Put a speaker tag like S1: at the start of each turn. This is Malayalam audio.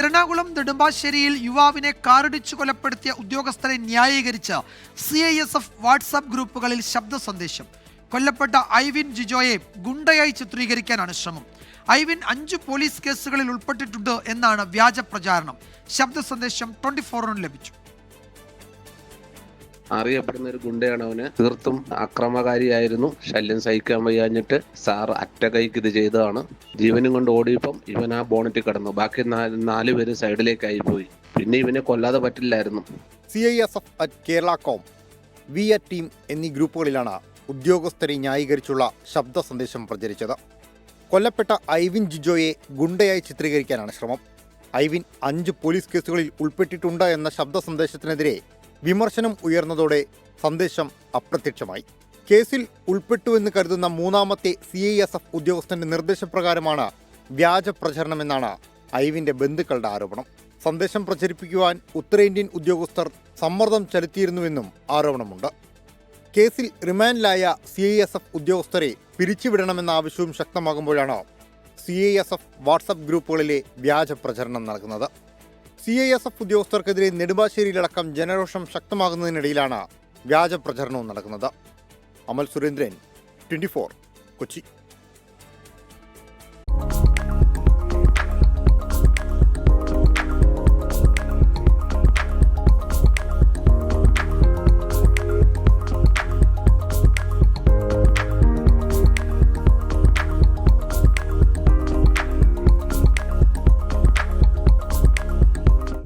S1: എറണാകുളം നെടുമ്പാശ്ശേരിയിൽ യുവാവിനെ കാറിടിച്ചു കൊലപ്പെടുത്തിയ ഉദ്യോഗസ്ഥരെ ന്യായീകരിച്ച് C I S F WhatsApp ഗ്രൂപ്പുകളിൽ ശബ്ദ സന്ദേശം. കൊല്ലപ്പെട്ട ഐവിൻ ജിജോയെ ഗുണ്ടയായി ചിത്രീകരിക്കാനാണ് ശ്രമം. ഐവിൻ അഞ്ചു പോലീസ് കേസുകളിൽ ഉൾപ്പെട്ടിട്ടുണ്ട് എന്നാണ് വ്യാജ പ്രചാരണം. ശബ്ദ സന്ദേശം ട്വന്റി ഫോറിന് ലഭിച്ചു.
S2: അറിയപ്പെടുന്ന ഒരു ഗുണ്ടയാണ് അവന്. തീർത്തും അക്രമകാരിയായിരുന്നു. ശല്യം സഹിക്കാൻ വയ്യാഞ്ഞിട്ട് സാർ അറ്റ കൈക്ക് ഇത് ചെയ്തതാണ്. ജീവനും കൊണ്ട് ഓടിയപ്പം ഇവൻ ആ ബോണറ്റിൽ കിടന്നു. ബാക്കി നാല് നാല് പേര് സൈഡിലേക്കായി പോയി. പിന്നെ ഇവനെ കൊല്ലാതെ പറ്റില്ലായിരുന്നു.
S3: C I S F at Kerala com V at team എന്നീ ഗ്രൂപ്പുകളിലാണ് ഉദ്യോഗസ്ഥരെ ന്യായീകരിച്ചുള്ള ശബ്ദ സന്ദേശം പ്രചരിച്ചത്. കൊല്ലപ്പെട്ട ഐവിൻ ജിജോയെ ഗുണ്ടയായി ചിത്രീകരിക്കാനാണ് ശ്രമം. ഐവിൻ അഞ്ച് പോലീസ് കേസുകളിൽ ഉൾപ്പെട്ടിട്ടുണ്ട് എന്ന ശബ്ദ സന്ദേശത്തിനെതിരെ വിമർശനം ഉയർന്നതോടെ സന്ദേശം അപ്രത്യക്ഷമായി. കേസിൽ ഉൾപ്പെട്ടുവെന്ന് കരുതുന്ന മൂന്നാമത്തെ സി ഐ എസ് എഫ് ഉദ്യോഗസ്ഥന്റെ നിർദ്ദേശപ്രകാരമാണ് വ്യാജ പ്രചരണമെന്നാണ് ഐവിന്റെ ബന്ധുക്കളുടെ ആരോപണം. സന്ദേശം പ്രചരിപ്പിക്കുവാൻ ഉത്തരേന്ത്യൻ ഉദ്യോഗസ്ഥർ സമ്മർദ്ദം ചെലുത്തിയിരുന്നുവെന്നും ആരോപണമുണ്ട്. കേസിൽ റിമാൻഡിലായ സി ഐ എസ് എഫ് ഉദ്യോഗസ്ഥരെ പിരിച്ചുവിടണമെന്ന ആവശ്യവും ശക്തമാകുമ്പോഴാണ് C I S F WhatsApp ഗ്രൂപ്പുകളിലെ വ്യാജ പ്രചരണം നടക്കുന്നത്. സി ഐ എസ് എഫ് ഉദ്യോഗസ്ഥർക്കെതിരെ നെടുമ്പാശ്ശേരിയിലടക്കം ജനരോഷം ശക്തമാകുന്നതിനിടയിലാണ് വ്യാജ പ്രചരണവും നടക്കുന്നത്. അമൽ സുരേന്ദ്രൻ ട്വന്റി കൊച്ചി.